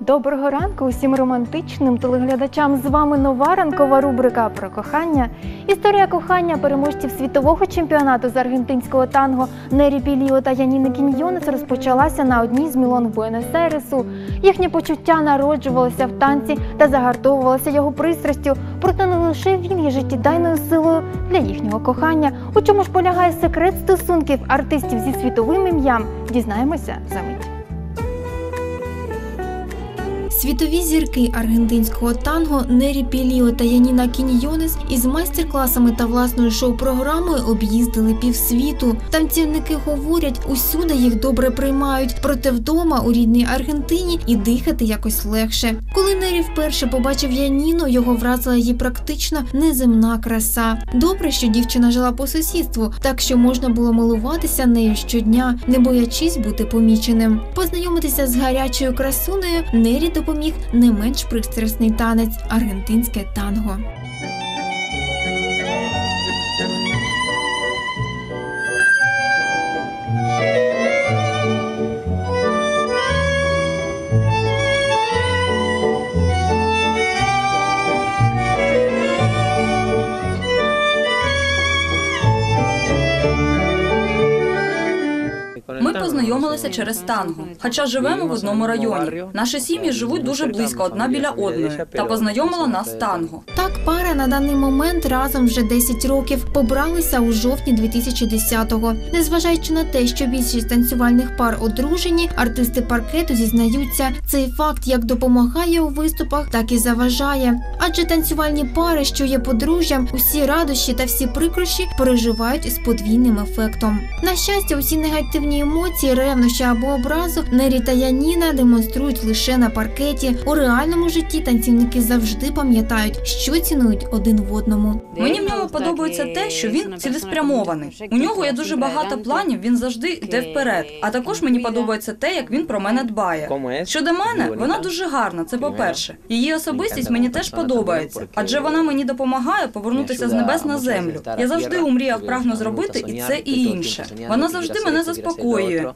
Доброго ранку усім романтичним телеглядачам. З вами нова ранкова рубрика про кохання. Історія кохання переможців світового чемпіонату з аргентинського танго Нері Піліо та Яніни Кіньйонес розпочалася на одній з мілон Буенос-Айресу. Їхні почуття народжувалися в танці та загартовувалися його пристрастю. Проте не лише він є життєдайною силою для їхнього кохання. У чому ж полягає секрет стосунків артистів зі світовим ім'ям? Дізнаємося за мить. Світові зірки аргентинського танго Нері Піліо та Яніна Кіньйонес із майстер-класами та власною шоу-програмою об'їздили півсвіту. Танцівники говорять, усюди їх добре приймають, проте вдома у рідній Аргентині і дихати якось легше. Коли Нері вперше побачив Яніну, його вразила її практично неземна краса. Добре, що дівчина жила по сусідству, так що можна було милуватися нею щодня, не боячись бути поміченим. Познайомитися з гарячою красунею Нері допоміг не менш пристрасний танець аргентинське танго. Ми познайомилися через танго, хоча живемо в одному районі. Наші сім'ї живуть дуже близько одна біля одної, та познайомила нас танго. Так, пара на даний момент разом вже 10 років побралися у жовтні 2010-го. Незважаючи на те, що більшість танцювальних пар одружені, артисти паркету зізнаються, цей факт як допомагає у виступах, так і заважає. Адже танцювальні пари, що є подружжям, усі радощі та всі прикрощі переживають із подвійним ефектом. На щастя, усі негативні емоції, ревнощі або образу Нері та Яніна демонструють лише на паркеті. У реальному житті танцівники завжди пам'ятають, що цінують один в одному. Мені в ньому подобається те, що він цілеспрямований. У нього є дуже багато планів. Він завжди йде вперед. А також мені подобається те, як він про мене дбає. Щодо мене, вона дуже гарна. Це по-перше. Її особистість мені теж подобається, адже вона мені допомагає повернутися з небес на землю. Я завжди у мріях прагну зробити і це, і інше. Вона завжди мене заспокоює,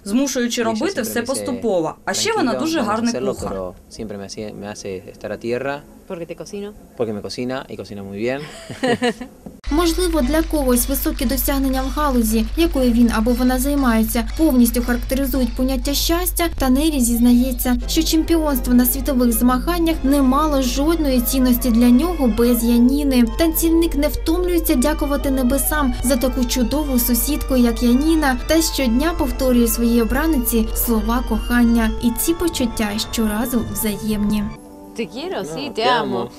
змушуючи робити все поступово. А ще вона дуже гарний кухар. Siempre me hace, me hace estar a tierra Porque te cocino. porque me cocina y cocina muy bien. Можливо, для когось високі досягнення в галузі, якою він або вона займається, повністю характеризують поняття щастя. Та Нері зізнається, що чемпіонство на світових змаганнях не мало жодної цінності для нього без Яніни. Танцівник не втомлюється дякувати небесам за таку чудову сусідку, як Яніна, та щодня повторює своїй обраниці слова кохання, і ці почуття щоразу взаємні. Sí, No, amo.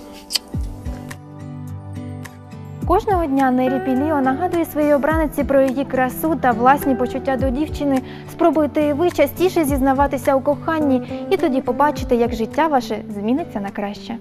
Кожного дня Нері Піліо нагадує своїй обраниці про її красу та власні почуття до дівчини. Спробуйте і ви частіше зізнаватися у коханні, і тоді побачите, як життя ваше зміниться на краще.